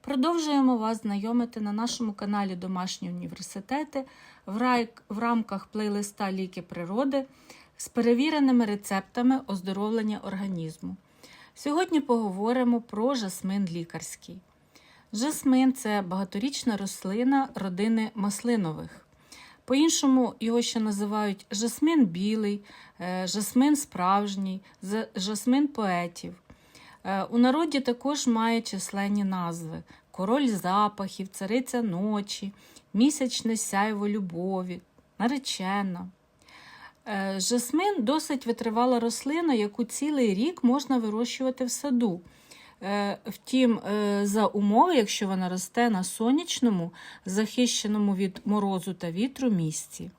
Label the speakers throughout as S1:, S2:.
S1: Продовжуємо вас знайомити на нашому каналі Домашні університети в, рамках плейлиста Ліки природи з перевіреними рецептами оздоровлення організму. Сьогодні поговоримо про жасмин лікарський. Жасмин це багаторічна рослина родини маслинових. По-іншому його ще називають жасмин білий, е, жасмин справжній, жасмин поетів. Е, У народі також має численні назви: король запахів, цариця ночі, місячне сяйво любові, наречена. Е, Жасмин досить витривала рослина, яку цілий рік можна вирощувати в саду. Е, Втім, за умови, якщо вона росте на сонячному, захищеному від морозу та вітру місці.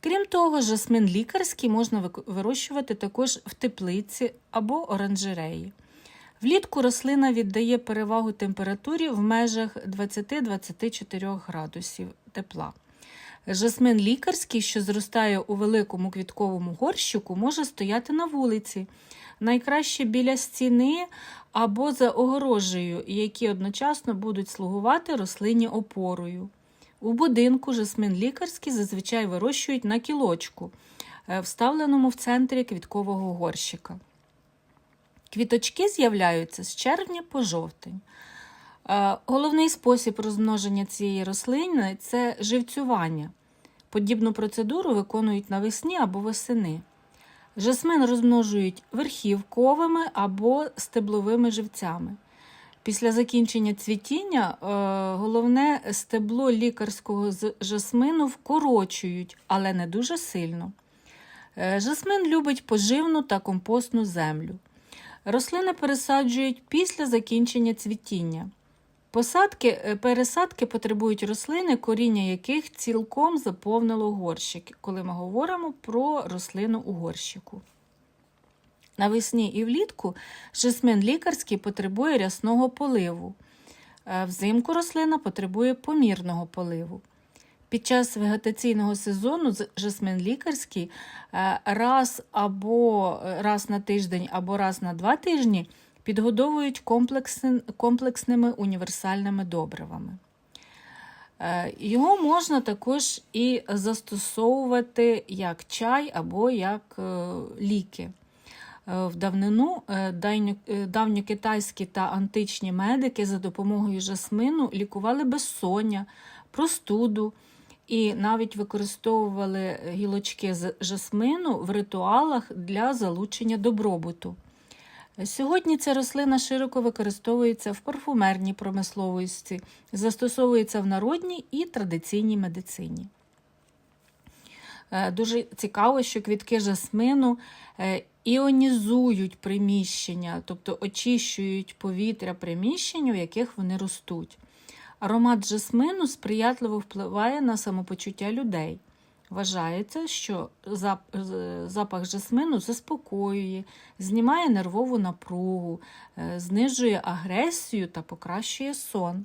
S1: Крім того, жасмин лікарський можна вирощувати також в теплиці або оранжереї. Влітку рослина віддає перевагу температурі в межах 20-24 градусів тепла. Жасмин лікарський, що зростає у великому квітковому горщику, може стояти на вулиці, найкраще біля стіни або за огорожею, які одночасно будуть слугувати рослині опорою. У будинку жасмин лікарський зазвичай вирощують на кілочку, е, вставленому в центрі квіткового горщика. Квіточки з'являються з червня по жовтень. Е, Головний спосіб розмноження цієї рослини це живцювання. Подібну процедуру виконують навесні або восени. Жасмин розмножують верхівковими або стебловими живцями. Після закінчення цвітіння е, головне стебло лікарського жасмину вкорочують, але не дуже сильно. Е, Жасмин любить поживну та компостну землю. Рослини пересаджують після закінчення цвітіння. Посадки, е, пересадки потребують рослини, коріння яких цілком заповнило горщик, коли ми говоримо про рослину у горщику. Навесні і влітку жасмин лікарський потребує рясного поливу. Е, Взимку рослина потребує помірного поливу. Під час вегетаційного сезону жасмин лікарський е, раз або е, раз на тиждень або раз на два тижні підгодовують комплексни- комплексними універсальними добривами. Е, Його можна також і застосовувати як чай або як ліки. В давнину давньокитайські та античні медики за допомогою жасмину лікували безсоння, простуду і навіть використовували гілочки з жасмину в ритуалах для залучення добробуту. Сьогодні ця рослина широко використовується в парфумерній промисловості, застосовується в народній і традиційній медицині. Е, Дуже цікаво, що квітки жасмину е, іонізують приміщення, тобто очищують повітря приміщень, у яких вони ростуть. Аромат жасмину сприятливо впливає на самопочуття людей. Вважається, що запах жасмину заспокоює, знімає нервову напругу, е, знижує агресію та покращує сон.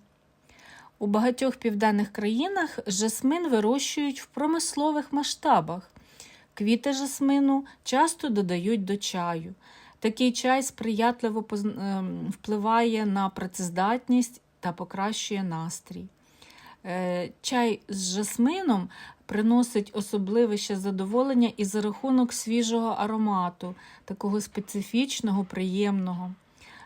S1: У багатьох південних країнах жасмин вирощують в промислових масштабах. Квіти жасмину часто додають до чаю. Такий чай сприятливо ем, впливає на працездатність та покращує настрій. Е, Чай з жасмином приносить особливе ще задоволення і за рахунок свіжого аромату, такого специфічного, приємного.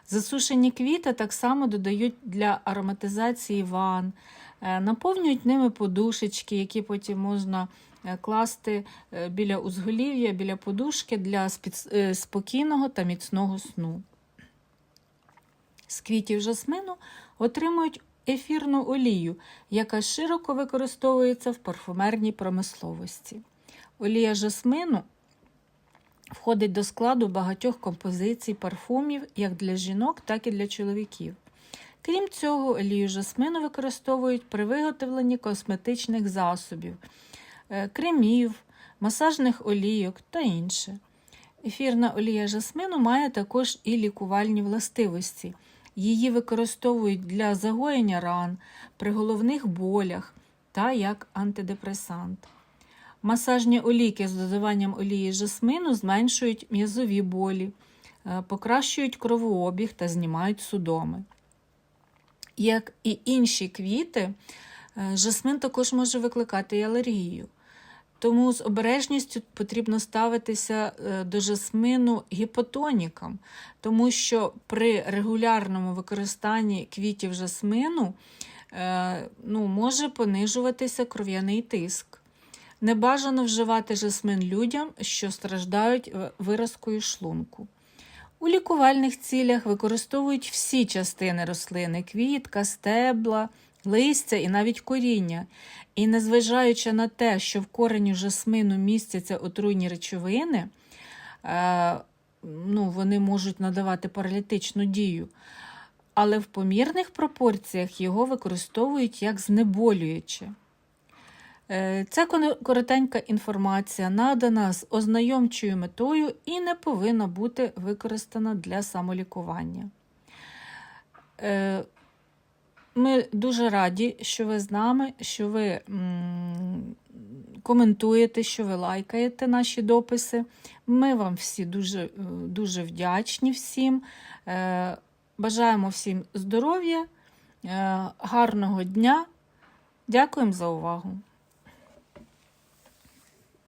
S1: Засушені квіти так само додають для ароматизації ван, е, наповнюють ними подушечки, які потім можна е, класти біля узголів'я, біля подушки для спокійного та міцного сну. З квітів жасмину отримують ефірну олію, яка широко використовується в парфумерній промисловості. Олія жасмину входить до складу багатьох композицій парфумів як для жінок, так і для чоловіків. Крім цього, олію жасмину використовують при виготовленні косметичних засобів, е, кремів, масажних олійок та інше. Ефірна олія жасмину має також і лікувальні властивості. Її використовують для загоєння ран, при головних болях та як антидепресант. Масажні олійки з додаванням олії жасмину зменшують м'язові болі, е, покращують кровообіг та знімають судоми. Як і інші квіти, е, жасмин також може викликати і алергію. Тому з обережністю потрібно ставитися е, до жасмину гіпотонікам, тому що при регулярному використанні квітів жасмину е, ну, може понижуватися кров'яний тиск. Не бажано вживати жасмин людям, що страждають виразкою шлунку. У лікувальних цілях використовують всі частини рослини квітка, стебла, листя і навіть коріння. І незважаючи на те, що в кореню жасмину містяться отруйні речовини, е, ну, вони можуть надавати паралітичну дію, але в помірних пропорціях його використовують як знеболююче. Е, Ця коротенька інформація надана з ознайомчою метою і не повинна бути використана для самолікування. Ми дуже раді, що ви з нами, що ви коментуєте, що ви лайкаєте наші дописи. Ми вам всі дуже, е, дуже вдячні всім. Е, Бажаємо всім здоров'я, е, гарного дня. Дякуємо за увагу.